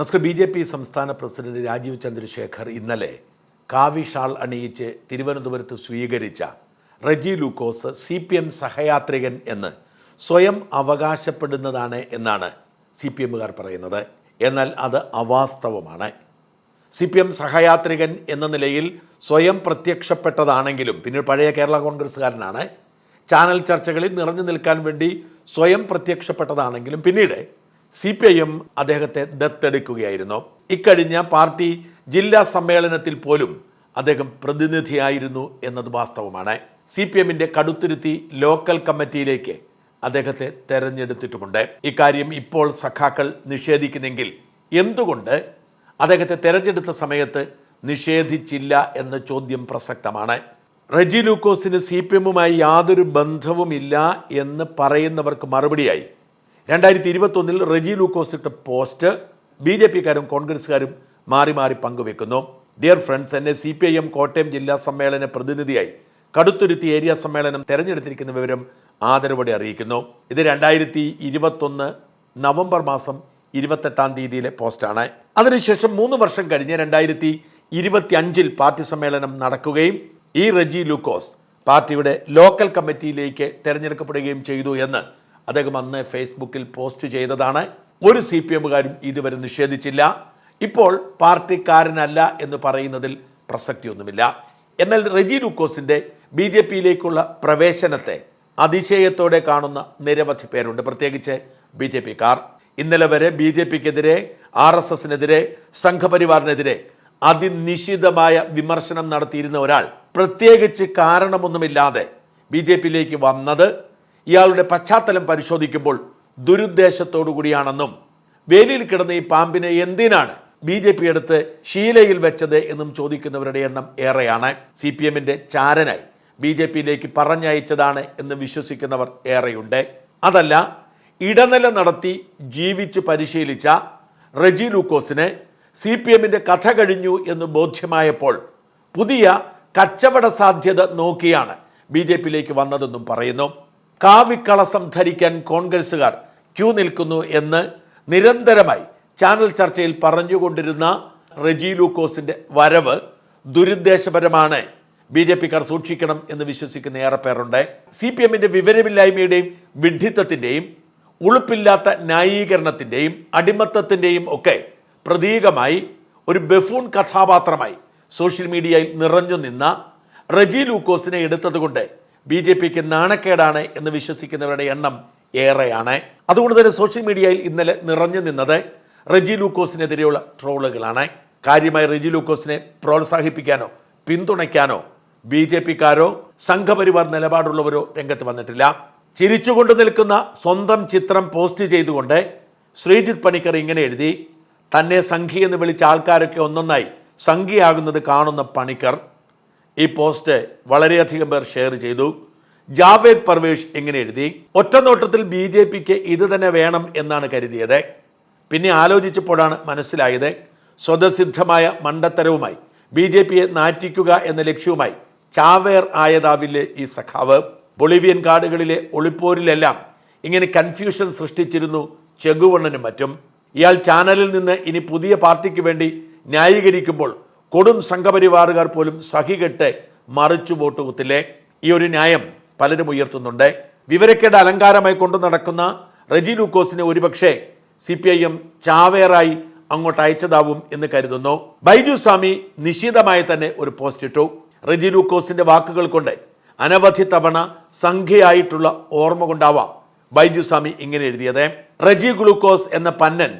നമസ്കാരം B J P സംസ്ഥാന president Rajeev Chandrasekhar ഇന്നലെ കാവി ഷാൾ അണിയിച്ച് തിരുവനന്തപുരത്ത് സ്വീകരിച്ച Reji Lukose C P M സഹയാത്രികൻ എന്ന് സ്വയം അവകാശപ്പെടുന്നതാണ് എന്നാണ് സി പി എമ്മുകാർ പറയുന്നത്. എന്നാൽ അത് അവാസ്തവമാണ്. സി പി എം സഹയാത്രികൻ എന്ന നിലയിൽ സ്വയം പ്രത്യക്ഷപ്പെട്ടതാണെങ്കിലും പിന്നീട് പഴയ കേരള കോൺഗ്രസ്സുകാരനാണ് ചാനൽ ചർച്ചകളിൽ നിറഞ്ഞു നിൽക്കാൻ വേണ്ടി സ്വയം പ്രത്യക്ഷപ്പെട്ടതാണെങ്കിലും പിന്നീട് സി പി ഐ അദ്ദേഹത്തെ ദത്തെടുക്കുകയായിരുന്നു. ഇക്കഴിഞ്ഞ പാർട്ടി ജില്ലാ സമ്മേളനത്തിൽ പോലും അദ്ദേഹം പ്രതിനിധിയായിരുന്നു എന്നത് വാസ്തവമാണ്. സി പി എമ്മിന്റെ കടുത്തുരുത്തി ലോക്കൽ കമ്മിറ്റിയിലേക്ക് അദ്ദേഹത്തെ തെരഞ്ഞെടുത്തിട്ടുമുണ്ട്. ഇക്കാര്യം ഇപ്പോൾ സഖാക്കൾ നിഷേധിക്കുന്നെങ്കിൽ എന്തുകൊണ്ട് അദ്ദേഹത്തെ തെരഞ്ഞെടുത്ത സമയത്ത് നിഷേധിച്ചില്ല എന്ന ചോദ്യം പ്രസക്തമാണ്. റെജി ലൂക്കോസിന് സി പി എമ്മുമായി യാതൊരു ബന്ധവുമില്ല എന്ന് പറയുന്നവർക്ക് മറുപടിയായി രണ്ടായിരത്തി ഇരുപത്തൊന്നിൽ റെജി ലൂക്കോസ് ഇട്ട പോസ്റ്റ് ബി ജെ പിക്കാരും കോൺഗ്രസ്സുകാരും മാറി മാറി പങ്കുവെക്കുന്നു. ഡിയർ ഫ്രണ്ട്സ് എന്നെ C P I M Kottayam ജില്ലാ സമ്മേളന പ്രതിനിധിയായി കടുത്തുരുത്തി ഏരിയ സമ്മേളനം തെരഞ്ഞെടുത്തിരിക്കുന്ന വിവരം ആദരവോടെ അറിയിക്കുന്നു. ഇത് രണ്ടായിരത്തി ഇരുപത്തൊന്ന് നവംബർ മാസം ഇരുപത്തെട്ടാം തീയതിയിലെ പോസ്റ്റാണ്. അതിനുശേഷം മൂന്ന് വർഷം കഴിഞ്ഞ് രണ്ടായിരത്തി ഇരുപത്തി അഞ്ചിൽ പാർട്ടി സമ്മേളനം നടക്കുകയും ഈ റജി ലൂക്കോസ് പാർട്ടിയുടെ ലോക്കൽ കമ്മിറ്റിയിലേക്ക് തെരഞ്ഞെടുക്കപ്പെടുകയും ചെയ്തു എന്ന് അദ്ദേഹം അന്ന് ഫേസ്ബുക്കിൽ പോസ്റ്റ് ചെയ്തതാണ്. ഒരു സി പി എമ്മുകാരും ഇതുവരെ നിഷേധിച്ചില്ല. ഇപ്പോൾ പാർട്ടിക്കാരനല്ല എന്ന് പറയുന്നതിൽ പ്രസക്തിയൊന്നുമില്ല. എന്നാൽ റെജി ലൂക്കോസിന്റെ ബി ജെ പിയിലേക്കുള്ള പ്രവേശനത്തെ അതിശയത്തോടെ കാണുന്ന നിരവധി പേരുണ്ട്. പ്രത്യേകിച്ച് ബി ജെ പിക്കാർ. ഇന്നലെ വരെ ബി ജെ പിക്കെതിരെ ആർ എസ് എസിനെതിരെ സംഘപരിവാറിനെതിരെ അതിനിശിതമായ വിമർശനം നടത്തിയിരുന്ന ഒരാൾ പ്രത്യേകിച്ച് കാരണമൊന്നുമില്ലാതെ ബി ജെ പിയിലേക്ക് വന്നത് ഇയാളുടെ പശ്ചാത്തലം പരിശോധിക്കുമ്പോൾ ദുരുദ്ദേശത്തോടു കൂടിയാണെന്നും വേലിയിൽ കിടന്ന ഈ പാമ്പിനെ എന്തിനാണ് ബി ജെ പി എടുത്ത് ശീലയിൽ വെച്ചത് എന്നും ചോദിക്കുന്നവരുടെ എണ്ണം ഏറെയാണ്. സി പി എമ്മിന്റെ ചാരനായി ബി ജെ പിയിലേക്ക് പറഞ്ഞയച്ചതാണ് എന്ന് വിശ്വസിക്കുന്നവർ ഏറെയുണ്ട്. അതല്ല ഇടനില നടത്തി ജീവിച്ച് പരിശീലിച്ച റെജി ലൂക്കോസിന് സി പി എമ്മിന്റെ കഥ കഴിഞ്ഞു എന്ന് ബോധ്യമായപ്പോൾ പുതിയ കച്ചവട സാധ്യത നോക്കിയാണ് ബി ജെ പിയിലേക്ക് വന്നതെന്നും പറയുന്നു. കാവിക്കളസം ധരിക്കാൻ കോൺഗ്രസ്സുകാർ ക്യൂ നിൽക്കുന്നു എന്ന് നിരന്തരമായി ചാനൽ ചർച്ചയിൽ പറഞ്ഞുകൊണ്ടിരുന്ന റെജി ലൂക്കോസിന്റെ വരവ് ദുരുദ്ദേശപരമാണ്. ബി ജെ പിക്കാർ സൂക്ഷിക്കണം എന്ന് വിശ്വസിക്കുന്ന ഏറെ പേരുണ്ട്. സി പി എമ്മിന്റെ വിവരമില്ലായ്മയുടെയും വിഡ്ഢിത്തത്തിന്റെയും ഉളുപ്പില്ലാത്ത ന്യായീകരണത്തിന്റെയും അടിമത്തത്തിന്റെയും ഒക്കെ പ്രതീകമായി ഒരു ബഫൂൺ കഥാപാത്രമായി സോഷ്യൽ മീഡിയയിൽ നിറഞ്ഞു നിന്ന റജി ലൂക്കോസിനെ എടുത്തതുകൊണ്ട് ബി ജെ പിക്ക് നാണക്കേടാണ് എന്ന് വിശ്വസിക്കുന്നവരുടെ എണ്ണം ഏറെയാണ്. അതുകൊണ്ട് തന്നെ സോഷ്യൽ മീഡിയയിൽ ഇന്നലെ നിറഞ്ഞു നിന്നത് റെജി ലൂക്കോസിനെതിരെയുള്ള ട്രോളുകളാണ്. കാര്യമായി റെജി ലൂക്കോസിനെ പ്രോത്സാഹിപ്പിക്കാനോ പിന്തുണയ്ക്കാനോ ബി ജെ പിക്കാരോ സംഘപരിവാർ നിലപാടുള്ളവരോ രംഗത്ത് വന്നിട്ടില്ല. ചിരിച്ചുകൊണ്ട് നിൽക്കുന്ന സ്വന്തം ചിത്രം പോസ്റ്റ് ചെയ്തുകൊണ്ട് ശ്രീജിത് പണിക്കർ ഇങ്ങനെ എഴുതി തന്നെ സംഘി എന്ന് വിളിച്ച ആൾക്കാരൊക്കെ ഒന്നൊന്നായി സംഘിയാകുന്നത് കാണുന്ന പണിക്കർ ഈ പോസ്റ്റ് വളരെയധികം പേർ ഷെയർ ചെയ്തു. ജാവേദ് പർവേഷ് എങ്ങനെ എഴുതി? ഒറ്റ നോട്ടത്തിൽ ബി ജെ പിക്ക് ഇത് തന്നെ വേണം എന്നാണ് കരുതിയത്. പിന്നെ ആലോചിച്ചപ്പോഴാണ് മനസ്സിലായത് സ്വതസിദ്ധമായ മണ്ടത്തരവുമായി ബി ജെ പിയെ നാറ്റിക്കുക എന്ന ലക്ഷ്യവുമായി ചാവേർ ആയതാവില്ലേ ഈ സഖാവ്. ബൊളിവിയൻ കാടുകളിലെ ഒളിപ്പോരിലെല്ലാം ഇങ്ങനെ കൺഫ്യൂഷൻ സൃഷ്ടിച്ചിരുന്നു ചെകുവണ്ണനും മറ്റും. ഇയാൾ ചാനലിൽ നിന്ന് ഇനി പുതിയ പാർട്ടിക്ക് വേണ്ടി ന്യായീകരിക്കുമ്പോൾ കൊടും സംഘപരിവാറുകാർ പോലും സഹികെട്ട് മറിച്ചു വോട്ട് കുത്തില്ലേ? ഈ ഒരു ന്യായം പലരും ഉയർത്തുന്നുണ്ട്. വിവരക്കേട് അലങ്കാരമായി കൊണ്ടു നടക്കുന്ന റെജി ലൂക്കോസിനെ ഒരുപക്ഷെ സി പി ഐ എം ചാവേറായി അങ്ങോട്ട് അയച്ചതാവും എന്ന് കരുതുന്നു. ബൈജു സ്വാമി നിശിതമായി തന്നെ ഒരു പോസ്റ്റ് ഇട്ടു. റെജി ലൂക്കോസിന്റെ വാക്കുകൾ കൊണ്ട് അനവധി തവണ സംഖ്യയായിട്ടുള്ള ഓർമ്മ കൊണ്ടാവാം ബൈജു സ്വാമി ഇങ്ങനെ എഴുതിയത്. റെജി ഗ്ലൂക്കോസ് എന്ന പന്നൻ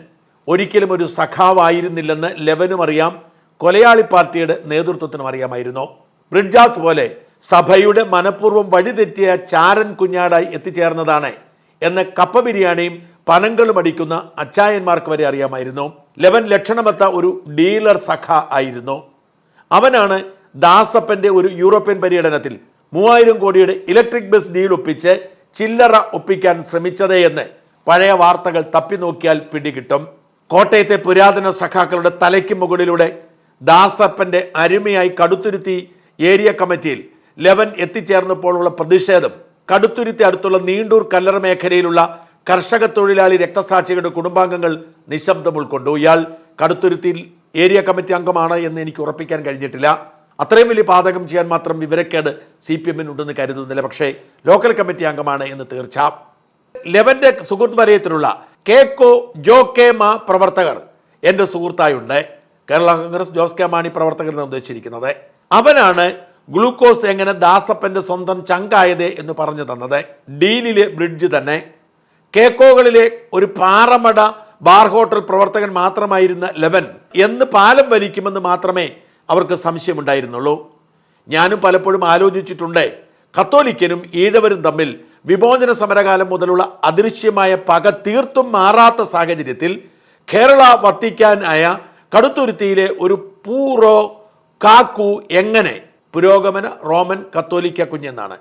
ഒരിക്കലും ഒരു സഖാവായിരുന്നില്ലെന്ന് ലെവനും അറിയാം. കൊലയാളി പാർട്ടിയുടെ നേതൃത്വത്തിനും അറിയാമായിരുന്നു. ബ്രിഡ്ജാസ് പോലെ സഭയുടെ മനഃപൂർവം വഴിതെറ്റിയ ചാരൻ കുഞ്ഞാടായി എത്തിച്ചേർന്നതാണ് എന്ന കപ്പ ബിരിയാണിയും പനങ്കളും അടിക്കുന്ന അച്ചായന്മാർക്ക് വരെ അറിയാമായിരുന്നു. ലെവൻ ലക്ഷണമത്ത ഒരു ഡീലർ സഖ ആയിരുന്നു. അവനാണ് ദാസപ്പന്റെ ഒരു യൂറോപ്യൻ പര്യടനത്തിൽ മൂവായിരം കോടിയുടെ ഇലക്ട്രിക് ബസ് ഡീൽ ഒപ്പിച്ച് ചില്ലറ ഒപ്പിക്കാൻ ശ്രമിച്ചതേ എന്ന് പഴയ വാർത്തകൾ തപ്പി നോക്കിയാൽ പിടികിട്ടും. കോട്ടയത്തെ പുരാതന സഖാക്കളുടെ തലയ്ക്ക് മുകളിലൂടെ ദാസപ്പന്റെ അരുമയായി കടുത്തുരുത്തി ഏരിയ കമ്മിറ്റിയിൽ ലെവൻ എത്തിച്ചേർന്നപ്പോഴുള്ള പ്രതിഷേധം കടുത്തുരുത്തി അടുത്തുള്ള നീണ്ടൂർ കല്ലറ മേഖലയിലുള്ള കർഷക തൊഴിലാളി രക്തസാക്ഷികളുടെ കുടുംബാംഗങ്ങൾ നിശബ്ദം ഉൾക്കൊണ്ടു ഇയാൾ കടുത്തുരുത്തിയിൽ ഏരിയ കമ്മിറ്റി അംഗമാണ് എന്ന് എനിക്ക് ഉറപ്പിക്കാൻ കഴിഞ്ഞിട്ടില്ല. അത്രയും വലിയ പാതകം ചെയ്യാൻ മാത്രം വിവരക്കേട് സി പി എമ്മിനുണ്ടെന്ന് കരുതുന്നില്ല. പക്ഷേ ലോക്കൽ കമ്മിറ്റി അംഗമാണ് എന്ന് തീർച്ച. ലെവന്റെ സുഹൃത്ത് വലയത്തിലുള്ള കേക്കോ ജോ കെ മാ പ്രവർത്തകർ എന്റെ സുഹൃത്തായുണ്ട്. കേരള കോൺഗ്രസ് ജോസ് കെ മാണി പ്രവർത്തകരെന്ന് ഉദ്ദേശിച്ചിരിക്കുന്നത്. അവനാണ് ഗ്ലൂക്കോസ് എങ്ങനെ ദാസപ്പന്റെ സ്വന്തം ചങ്കായത് എന്ന് പറഞ്ഞു തന്നത്. ഡീലിലെ ബ്രിഡ്ജ് തന്നെ. കേക്കോകളിലെ ഒരു പാറമട ബാർ ഹോട്ടൽ പ്രവർത്തകൻ മാത്രമായിരുന്ന ലെവൻ എന്ന് പാലം വലിക്കുമെന്ന് മാത്രമേ അവർക്ക് സംശയമുണ്ടായിരുന്നുള്ളൂ. ഞാനും പലപ്പോഴും ആലോചിച്ചിട്ടുണ്ട്. കത്തോലിക്കനും ഈഴവരും തമ്മിൽ വിമോചന സമരകാലം മുതലുള്ള അദൃശ്യമായ പക തീർത്തും മാറാത്ത സാഹചര്യത്തിൽ കേരള വത്തിക്കാനായ കടുത്തുരുത്തിയിലെ ഒരു പൂറോ കാക്കു എങ്ങനെ പുരോഗമന റോമൻ കത്തോലിക്ക കുഞ്ഞെന്നാണ്?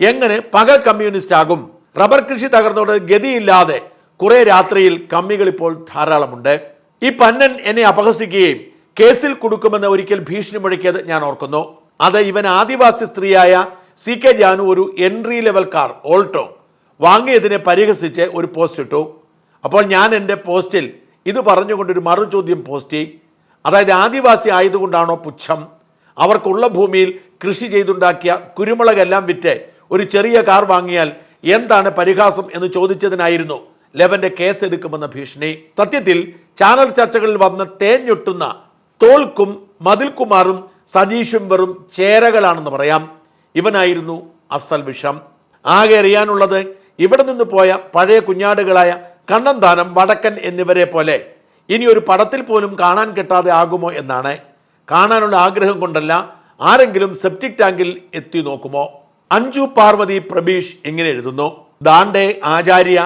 എങ്ങനെ പക കമ്മ്യൂണിസ്റ്റ് ആകും റബ്ബർ കൃഷി തകർന്നോട് ഗതിയില്ലാതെ കുറെ രാത്രിയിൽ കമ്മികൾ ഇപ്പോൾ ധാരാളമുണ്ട്. ഈ പന്നൻ എന്നെ അപഹസിക്കുകയും കേസിൽ കൊടുക്കുമെന്ന് ഒരിക്കൽ ഭീഷണി മുഴക്കിയത് ഞാൻ ഓർക്കുന്നു. അത് ഇവൻ ആദിവാസി സ്ത്രീയായ സി കെ ജാനു ഒരു എൻട്രി ലെവൽ കാർ ഓൾട്ടോ വാങ്ങിയതിനെ പരിഹസിച്ച് ഒരു പോസ്റ്റ് ഇട്ടു. അപ്പോൾ ഞാൻ എന്റെ പോസ്റ്റിൽ ഇത് പറഞ്ഞുകൊണ്ടൊരു മറു ചോദ്യം പോസ്റ്റ് ചെയ്. അതായത് ആദിവാസി ആയതുകൊണ്ടാണോ പുച്ഛം? അവർക്കുള്ള ഭൂമിയിൽ കൃഷി ചെയ്തുണ്ടാക്കിയ കുരുമുളകെല്ലാം വിറ്റ് ഒരു ചെറിയ കാർ വാങ്ങിയാൽ എന്താണ് പരിഹാസം എന്ന് ചോദിച്ചതിനായിരുന്നു ലെവന്റെ കേസ് എടുക്കുമെന്ന ഭീഷണി. സത്യത്തിൽ ചാനൽ ചർച്ചകളിൽ വന്ന് തേഞ്ഞൊട്ടുന്ന തോൽക്കും മതിൽകുമാറും സതീഷും വെറും ചേരകളാണെന്ന് പറയാം. ഇവനായിരുന്നു അസൽ വിഷം. ആകെ അറിയാനുള്ളത് ഇവിടെ നിന്ന് പോയ പഴയ കുഞ്ഞാടുകളായ കണ്ണന്താനം വടക്കൻ എന്നിവരെ പോലെ ഇനി ഒരു പടത്തിൽ പോലും കാണാൻ കിട്ടാതെ ആകുമോ എന്നാണ് കാണാനുള്ള ആഗ്രഹം കൊണ്ടല്ല ആരെങ്കിലും സെപ്റ്റിക് ടാങ്കിൽ എത്തി നോക്കുമോ? അഞ്ജു പാർവതി പ്രബീഷ് ഇങ്ങനെ എഴുതുന്നു. ദാണ്ടെ ആചാര്യ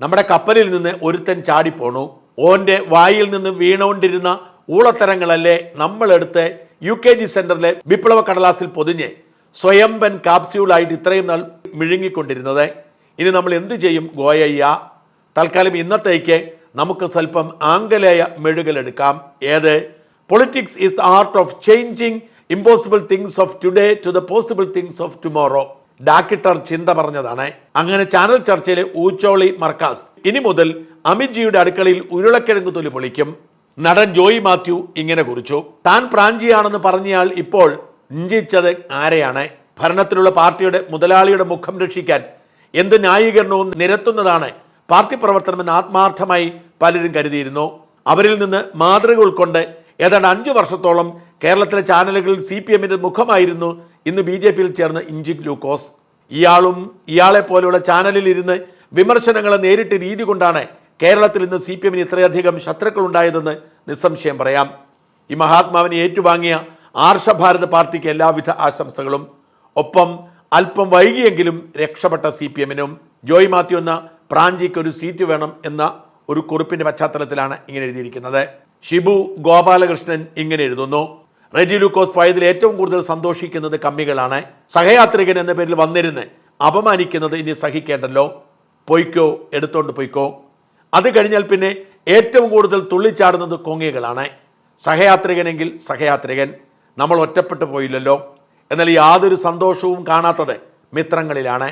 നമ്മുടെ കപ്പലിൽ നിന്ന് ഒരുത്തൻ ചാടിപ്പോണു. ഓന്റെ വായിൽ നിന്ന് വീണുകൊണ്ടിരുന്ന ഊളത്തരങ്ങളല്ലേ നമ്മളെടുത്ത് യു കെ ജി സെന്ററിലെ വിപ്ലവ കടലാസിൽ പൊതിഞ്ഞ് സ്വയംബൻ കാപ്സ്യൂളായിട്ട് ഇത്രയും നാൾ മിഴുങ്ങിക്കൊണ്ടിരുന്നത്. ഇനി നമ്മൾ എന്തു ചെയ്യും ഗോയയ്യ? തൽക്കാലം ഇന്നത്തേക്ക് നമുക്ക് സ്വല്പം ആംഗലേയ മെഴുകലെടുക്കാം ഏത്? Politics is the art of changing impossible things of today to the possible things of tomorrow ഡാക്കിട്ടർ ചിന്ത പറഞ്ഞതാണ്. അങ്ങനെ ചാനൽ ചർച്ചയിലെ ഊച്ചോളി മർക്കാസ് ഇനി മുതൽ അമിത്ജിയുടെ അടുക്കളയിൽ ഉരുളക്കിഴങ്ങ് തൊലി പൊളിക്കും. നടൻ ജോയി മാത്യു ഇങ്ങനെ കുറിച്ചു. താൻ പ്രാഞ്ചിയാണെന്ന് പറഞ്ഞയാൾ ഇപ്പോൾ ഇഞ്ചിച്ചത് ആരെയാണ്? ഭരണത്തിലുള്ള പാർട്ടിയുടെ മുതലാളിയുടെ മുഖം രക്ഷിക്കാൻ എന്ത് ന്യായീകരണവും നിരത്തുന്നതാണ് പാർട്ടി പ്രവർത്തനമെന്ന് ആത്മാർത്ഥമായി പലരും കരുതിയിരുന്നു. അവരിൽ നിന്ന് മാതൃക ഉൾക്കൊണ്ട് ഏതാണ്ട് അഞ്ചു വർഷത്തോളം കേരളത്തിലെ ചാനലുകളിൽ സി പി എമ്മിന്റെ മുഖമായിരുന്നു ഇന്ന് ബി ജെ പിയിൽ ചേർന്ന ഇഞ്ചി ഗ്ലൂക്കോസ്. ഇയാളും ഇയാളെ പോലെയുള്ള ചാനലിൽ ഇരുന്ന് വിമർശനങ്ങളെ നേരിട്ട് രീതി കൊണ്ടാണ് കേരളത്തിൽ ഇന്ന് സി പി എമ്മിന് ഇത്രയധികം ശത്രുക്കൾ ഉണ്ടായതെന്ന് നിസ്സംശയം പറയാം. ഈ മഹാത്മാവിനെ ഏറ്റുവാങ്ങിയ ആർഷഭാരത് പാർട്ടിക്ക് എല്ലാവിധ ആശംസകളും. ഒപ്പം അല്പം വൈകിയെങ്കിലും രക്ഷപ്പെട്ട സി പി എമ്മിനും. ജോയ് മാത്യു എന്ന പ്രാഞ്ചിക്ക് ഒരു സീറ്റ് വേണം എന്ന ഒരു കുറിപ്പിന്റെ പശ്ചാത്തലത്തിലാണ് ഇങ്ങനെ എഴുതിയിരിക്കുന്നത്. ഷിബു ഗോപാലകൃഷ്ണൻ ഇങ്ങനെ എഴുതുന്നു. റെജി ലൂക്കോസ് പോയതിൽ ഏറ്റവും കൂടുതൽ സന്തോഷിക്കുന്നത് കമ്മികളാണ്. സഹയാത്രികൻ എന്ന പേരിൽ വന്നിരുന്ന് അപമാനിക്കുന്നത് ഇനി സഹിക്കേണ്ടല്ലോ. പൊയ്ക്കോ എടുത്തോണ്ട് പൊയ്ക്കോ. അത് കഴിഞ്ഞാൽ പിന്നെ ഏറ്റവും കൂടുതൽ തുള്ളിച്ചാടുന്നത് കൊങ്ങികളാണ്. സഹയാത്രികനെങ്കിൽ സഹയാത്രികൻ. നമ്മൾ ഒറ്റപ്പെട്ടു പോയില്ലല്ലോ. എന്നാൽ യാതൊരു സന്തോഷവും കാണാത്തത് മിത്രങ്ങളിലാണ്.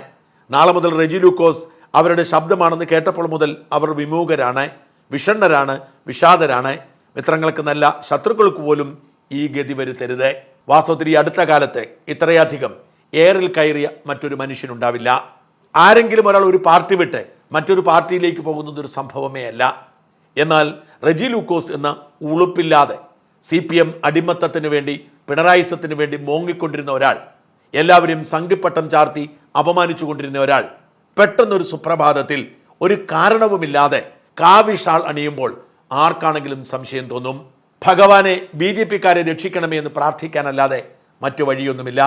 നാളെ മുതൽ റെജി ലൂക്കോസ് അവരുടെ ശബ്ദമാണെന്ന് കേട്ടപ്പോൾ മുതൽ അവർ വിമൂകരാണ് വിഷണ്ണരാണ് വിഷാദരാണ്. മിത്രങ്ങൾക്ക് നല്ല ശത്രുക്കൾക്ക് പോലും ഈ ഗതി വരുത്തരുത്. വാസ്തവത്തിൽ ഈ അടുത്ത കാലത്ത് ഇത്രയധികം എയറിൽ കയറിയ മറ്റൊരു മനുഷ്യനുണ്ടാവില്ല. ആരെങ്കിലും ഒരാൾ ഒരു പാർട്ടി വിട്ട് മറ്റൊരു പാർട്ടിയിലേക്ക് പോകുന്നത് ഒരു സംഭവമേ അല്ല. എന്നാൽ റെജി ലൂക്കോസ് എന്ന ഉളുപ്പില്ലാതെ സി പി എം അടിമത്തത്തിന് വേണ്ടി പിണറായിസത്തിന് വേണ്ടി മോങ്ങിക്കൊണ്ടിരുന്ന ഒരാൾ എല്ലാവരും സംഘിപ്പട്ടം ചാർത്തി അപമാനിച്ചുകൊണ്ടിരുന്ന ഒരാൾ പെട്ടെന്നൊരു സുപ്രഭാതത്തിൽ ഒരു കാരണവുമില്ലാതെ കാവിഷാൾ അണിയുമ്പോൾ ആർക്കാണെങ്കിലും സംശയം തോന്നും? ഭഗവാനെ ബി ജെ പിക്കാരെ രക്ഷിക്കണമേ എന്ന് പ്രാർത്ഥിക്കാനല്ലാതെ മറ്റു വഴിയൊന്നുമില്ല.